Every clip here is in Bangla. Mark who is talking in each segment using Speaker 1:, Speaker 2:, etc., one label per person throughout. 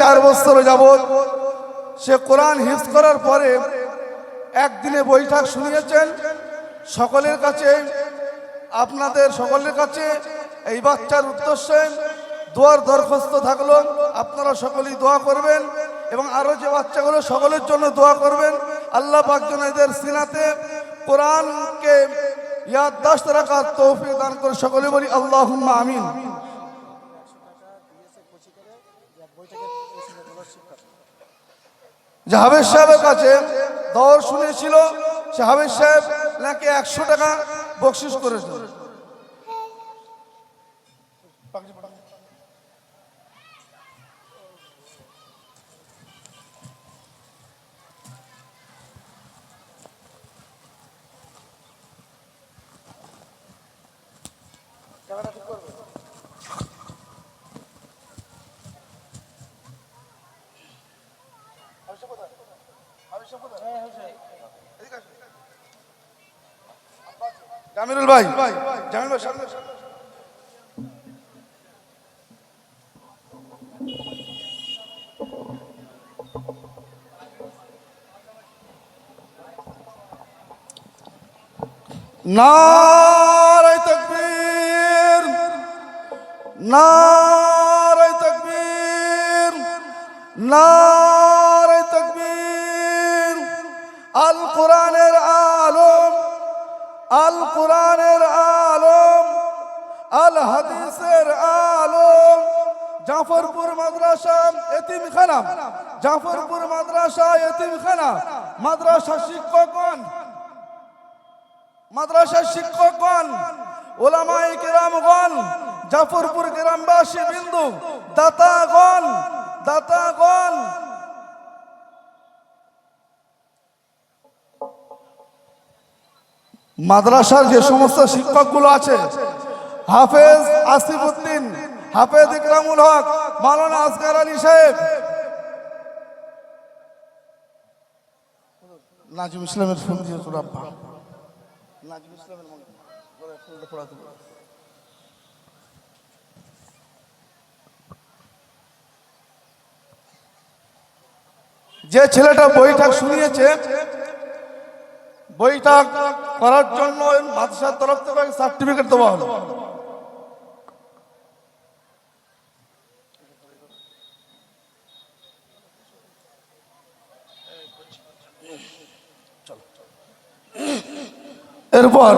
Speaker 1: চার বছর যাবৎ সে কোরআন হিফজ করার পরে একদিনে বৈঠক শুনিয়েছেন সকলের কাছে, আপনাদের সকলের কাছে। এই বাচ্চার উদ্দেশ্যে দোয়ার দরখাস্ত থাকল, আপনারা সকলেই দোয়া করবেন এবং আরও যে বাচ্চাগুলো সকলের জন্য দোয়া করবেন, আল্লাহ পাকজন এদের সিনাতে কোরআনকে ইয়াদদাস্ত রাখার তৌফিক দান করে। সকলে বলি আল্লাহ আমিন। যে হাবেজ সাহেবের কাছে দর শুনেছিল সে হাবেজ সাহেব নাকি একশো টাকা বকশিস করেছে জামিরুল ভাই জামিল ভাই সামনে। নারায় আল হাদিসের আলম জাফরপুর মাদ্রাসা এতিমখানা। জাফরপুর মাদ্রাসা এতিমখানা। মাদ্রাসা শিক্ষকগণ মাদ্রাসার শিক্ষকগণ ওলামাই কেরামগণ জাফরপুর গ্রামবাসী বিন্দু। দাতাগণ দাতাগণ মাদ্রাসার যে সমস্ত শিক্ষকগুলো আছে হাফেজ আসিফ উদ্দিন হাফেজ ইকরামুল হক মাওলানা আসগার আলী সাহেব। নাজিম ইসলামের ফোন দিয়ে তোর আব্বা। নাজিম ইসলামের মনে করে ফোনটা পড়াতে। যে ছেলেটা বইটা শুনিয়েছে বইটা করার জন্য মাদ্রাসার তরফ থেকে সার্টিফিকেট দেওয়া হলো। এরপর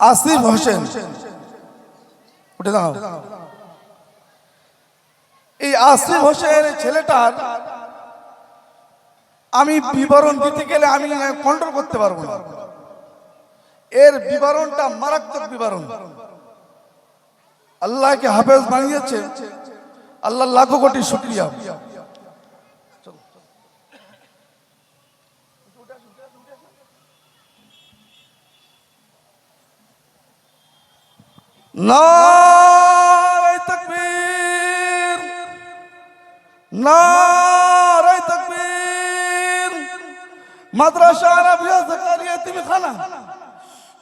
Speaker 1: আসিফ হোসেন, উঠে দাও এই আসিফ হোসেন ছেলেটার আমি বিবরণ দিতে গেলে আমি কন্ট্রোল করতে পারব না। এর বিবরণটা মারাত্মক বিবরণ। আল্লাহকে হাফেজ বানিয়েছে। আল্লাহ লাখো কোটি শুক্রিয়া। নারায় তকবীর নারায় তকবীর। মাদ্রাসা আরবিয়া জাকারিয়া তিমখানা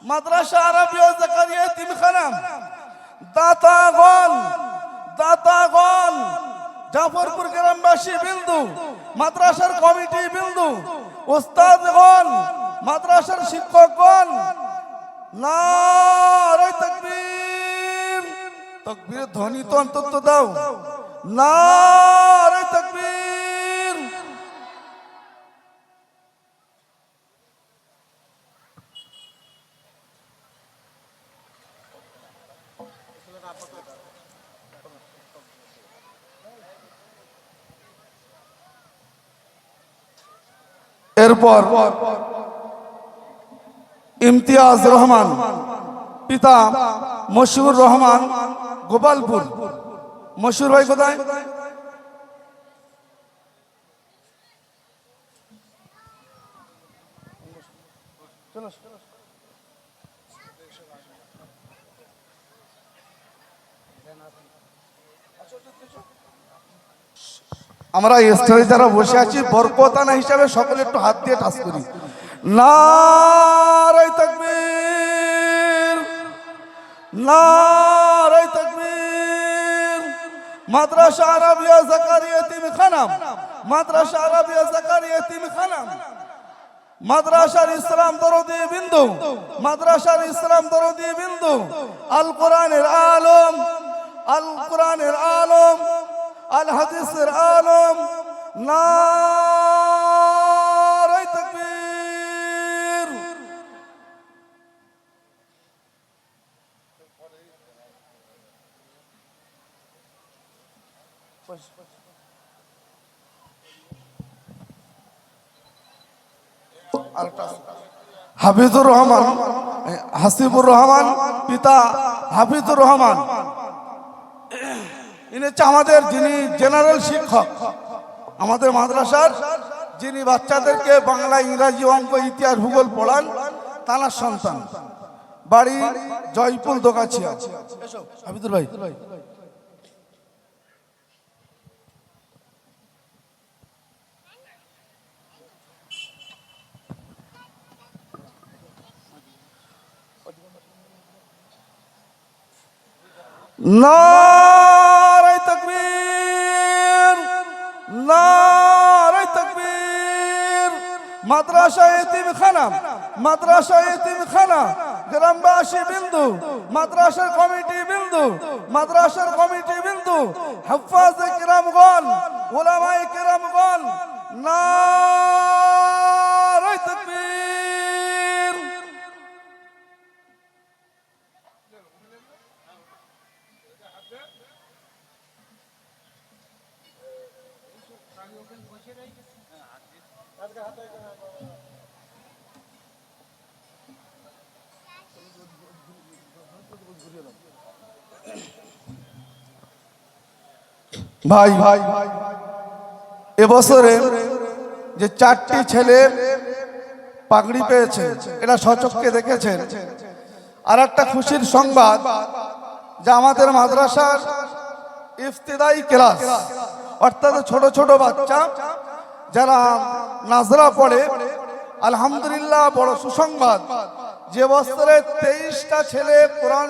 Speaker 1: মাদ্রাসা আরবিয়া জাকারিয়া তিমখানা দাতাগণ দাতাগণ জাফরপুর গ্রামবাসী বিন্দু, মাদ্রাসার কমিটি বিন্দু। ওস্তাদগণ মাদ্রাসার শিক্ষকগণ নারায় তকবীর ধ্বনি তো অন্তত দাও। নারায় তকবীর। এরপর ইমতিয়াজ রহমান। পিতা মশিউর রহমান গোপালপুর। মশিউর ভাই কোথায়? আমরা স্টেজে যারা বসে আছি, বরকতানা হিসাবে সকলে একটু হাত দিয়ে টাচ করি। নারায় নারাই তাকবীর। মাদ্রাসা আরাবিয়া জাকারিয়া তিমখানা মাদ্রাসা আরাবিয়া জাকারিয়া তিমখানা মাদ্রাসার ইসলাম দরদি বিন্দু। মাদ্রাসার ইসলাম দরদি বিন্দু। আল কোরআনের আলম। আল কোরআনের আলম। আল হাদিসের আলম। নারাই হাফিজুর রহমান হাসিবুর রহমান, পিতা হাফিজুর রহমান। ইনি হচ্ছে আমাদের যিনি জেনারেল শিক্ষক, আমাদের মাদ্রাসার যিনি বাচ্চাদেরকে বাংলা, ইংরাজি, অঙ্ক, ইতিহাস, ভূগোল পড়ান তানার সন্তান। বাড়ি জয়পুর দোকাছিয়া। হাফিজুর ভাই। নারাই তকবীর নারাই তকবীর। মাদ্রাসা এতিমখানা মাদ্রাসা এতিমখানা গ্রামবাসী বিন্দু, মাদ্রাসার কমিটি বিন্দু, মাদ্রাসার কমিটি বিন্দু, হাফাজ কিরামগণ ওলামাই কিরামগণ নারাই তকবীর ভাই ভাই এবছরে যে চারটি ছেলে পাগড়ি পেয়েছে এটা সচক্ষে দেখেছেন। আর একটা খুশির সংবাদ, যে আমাদের মাদ্রাসার ইফতেদাই ক্লাস। অর্থাৎ ছোট ছোট বাচ্চা যারা নাজরা পড়ে, আলহামদুলিল্লাহ বড় সুসংবাদ। যে বছরে তেইশটা ছেলে কোরআন